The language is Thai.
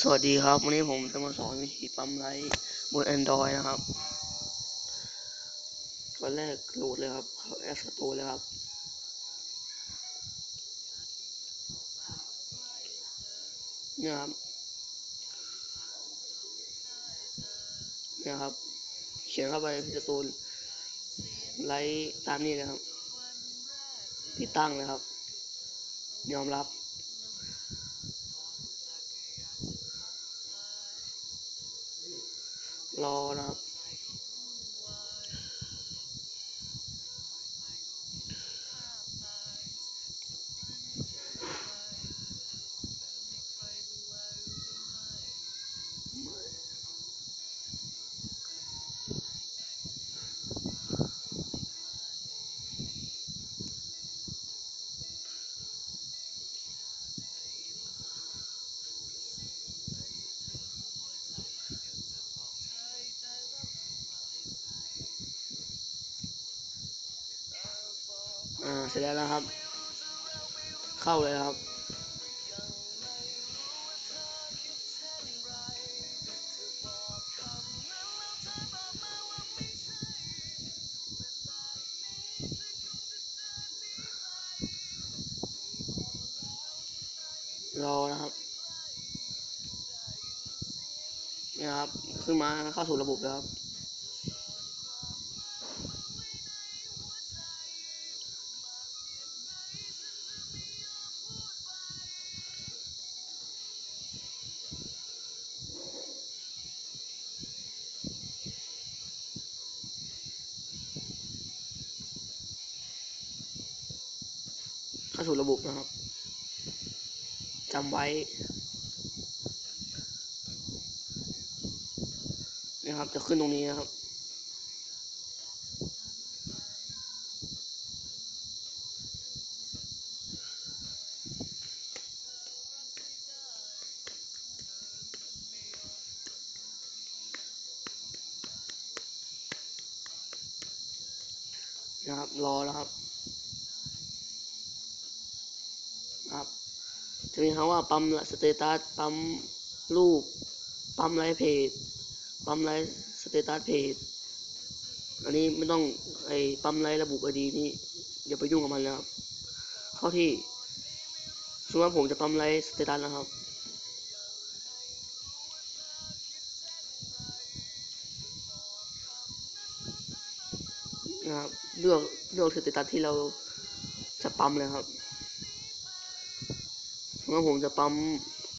สวัสดีครับ วันนี้ผมจะมาสอนวิธีปั๊มไลท์บน Android นะครับวันแรกโหลดเลยครับเข้า App Store เลยครับ เนี่ยครับ เนี่ยครับ เขียนเข้าไปที่การ์ตูนไลท์ตามนี้เลยครับติดตั้งเลยครับ ยอมรับ รอนะครับ อ่าเสร็จแล้วนะครับ เข้าเลยครับ รอนะครับนี่ครับ ขึ้นมาเข้าสู่ระบบแล้วครับาสู่ระบบนะครับจำไว้นะครับ จะขึ้นตรงนี้นะครับนะครับ รอแล้วครับ ครับ จะมีคำว่าปั๊มสเตตัสปั๊มรูป ปั๊มไลฟ์เพจ ปั๊มไลฟ์สเตตัสเพจ อันนี้ไม่ต้องไอ้ปั๊มไลฟ์ระบุไอดีนี่อย่าไปยุ่งกับมันแล้วครับ เข้าที่สมมติว่าผมจะปั๊มไลฟ์สเตตัสนะครับนะครับเลือกเลือกสเตตัสที่เราจะปั๊มเลยครับ สมมติว่าผมจะปั๊ม